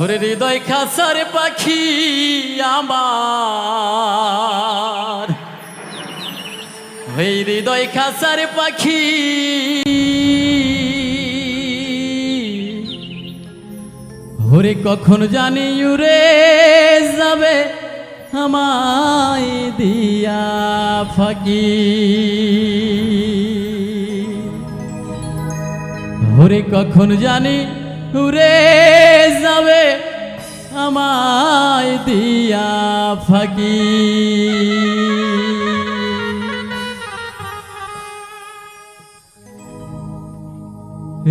ওরে হৃদয় খাসার পাখি আমার। ওই হৃদয় খাসার পাখি। ওরে কখন জানি উড়ে যাবে আমায় দিয়া ফাঁকি। ওরে কখন জানি উড়ে যাবে আমায় দিয়া ফাঁকি।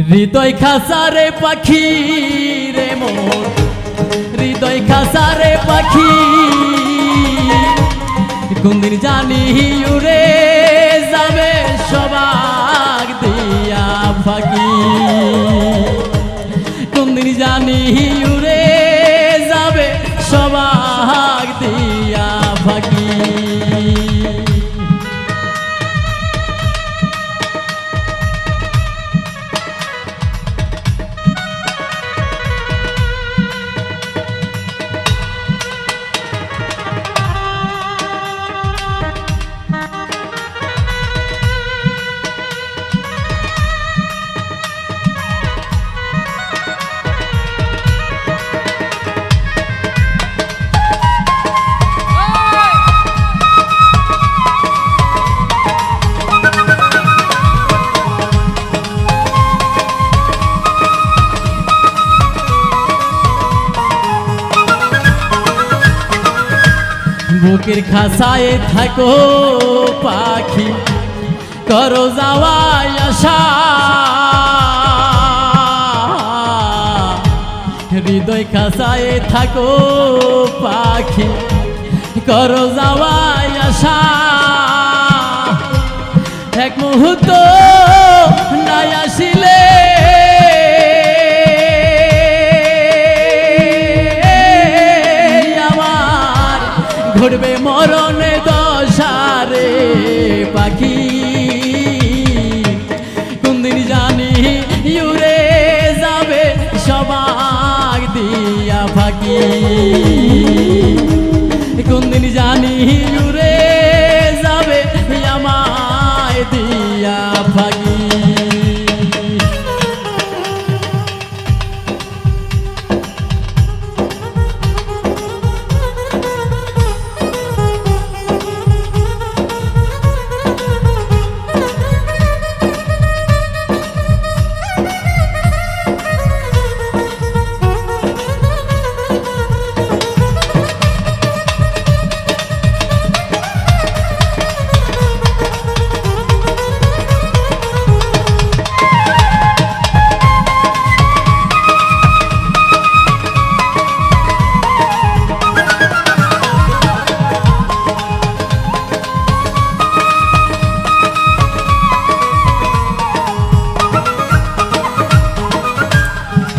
হৃদয় খাসারে পাখি রে মোর, হৃদয় খাসারে পাখি। কোনদিন জানি উড়ে কোনদিন বুকের খাসায় থাকো পাখি, করো যাওয়াই আশা। হৃদয় খাসায় থাকো পাখি, করো যাওয়াই আশা। এক মুহূর্ত নাই আসিলে। ঘুরবে মরণে দশারে পাখি। কোনদিন জানি ইউরে যাবে সবাক দিয়া ফাঁকি। কোনদিন জানি ইউরে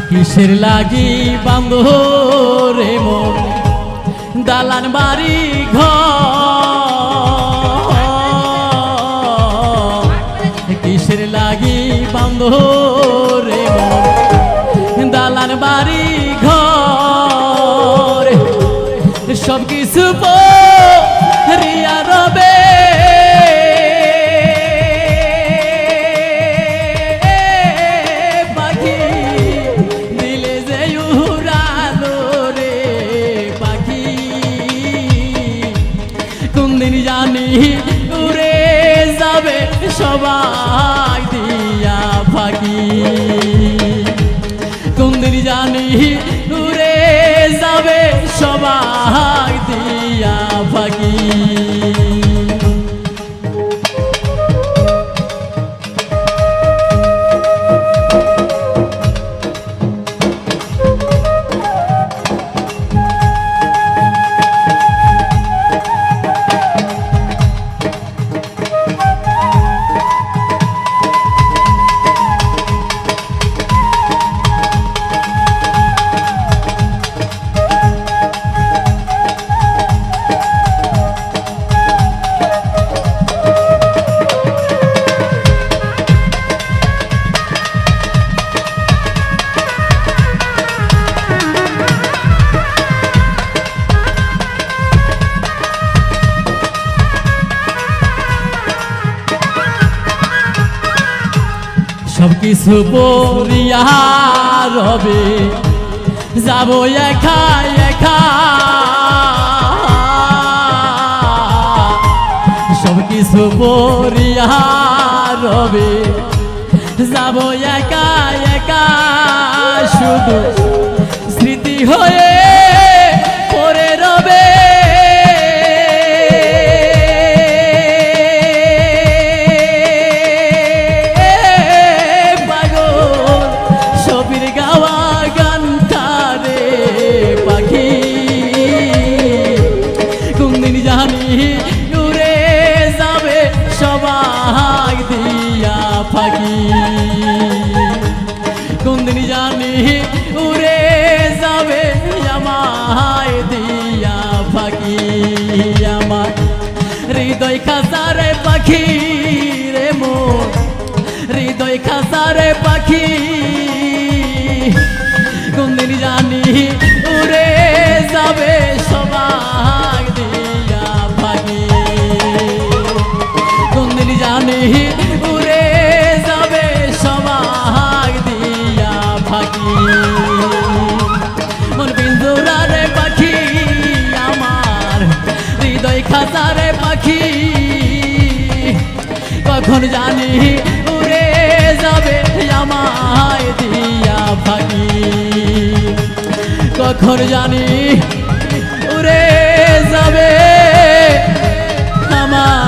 কিসের লাগি বান্ধ রে মন দালান বাড়ি ঘর। কিসের লাগি বান্ধ সবাই কিছু পরিয়া রবে যাব একা একা। সব কিছু পরিয়া রবে যাব একা একা। শুধু স্মৃতি হয়ে ফাঁকি কোনদিন জানি উড়ে যাবে আমায় দিয়া ফাঁকি। আমার হৃদয় খাসারে পাখি রে মোর। হৃদয় খাসারে পাখি। কোনদিন জানি তারে পাখি কখন জানি উড়ে যাবে আমায় দিয়া ভাগি। কখন জানি উড়ে যাবে আমার